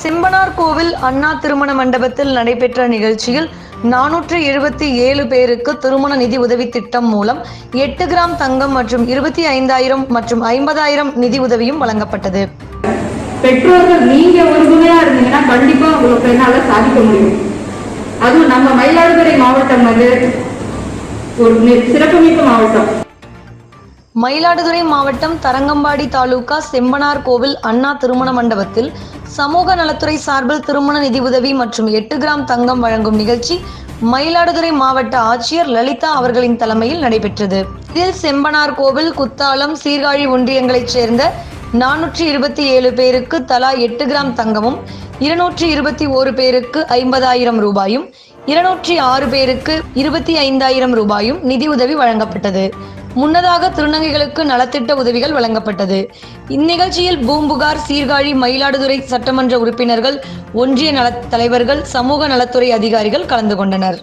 சிம்பனார் கோவில் அண்ணா திருமண மண்டபத்தில் நடைபெற்ற நிகழ்ச்சியில் நானூற்று எழுபத்தி ஏழு பேருக்கு திருமண நிதி உதவி திட்டம் மூலம் எட்டு கிராம் தங்கம் மற்றும் இருபத்தி ஐந்தாயிரம் மற்றும் ஐம்பதாயிரம் நிதி உதவியும் வழங்கப்பட்டது. பெற்றோர்கள் நீங்க உறுதுணையா இருந்தீங்கன்னா கண்டிப்பா உங்க பெண்ணால சாதிக்க முடியும். அதுவும் நம்ம மயிலாடுதுறை மாவட்டம் வந்து ஒரு சிறப்புமிக்க மயிலாடுதுறை மாவட்டம் தரங்கம்பாடி தாலுகா செம்பனார் கோவில் அண்ணா திருமண மண்டபத்தில் சமூக நலத்துறை சார்பில் திருமண நிதி உதவி மற்றும் எட்டு கிராம் தங்கம் வழங்கும் நிகழ்ச்சி மயிலாடுதுறை மாவட்ட ஆட்சியர் லலிதா அவர்களின் தலைமையில் நடைபெற்றது. இதில் செம்பனார் கோவில் குத்தாலம் சீர்காழி ஒன்றியங்களைச் சேர்ந்த நானூற்றி இருபத்தி ஏழு பேருக்கு தலா எட்டு கிராம் தங்கமும் இருநூற்றி இருபத்தி ஓரு பேருக்கு ஐம்பதாயிரம் ரூபாயும் இருநூற்றி ஆறு பேருக்கு இருபத்தி ஐந்தாயிரம் ரூபாயும் நிதி உதவி வழங்கப்பட்டது. முன்னதாக திருநங்கைகளுக்கு நலத்திட்ட உதவிகள் வழங்கப்பட்டது. இந்நிகழ்ச்சியில் பூம்புகார் சீர்காழி மயிலாடுதுறை சட்டமன்ற உறுப்பினர்கள் ஒன்றிய நலத் தலைவர்கள் சமூக நலத்துறை அதிகாரிகள் கலந்து கொண்டனர்.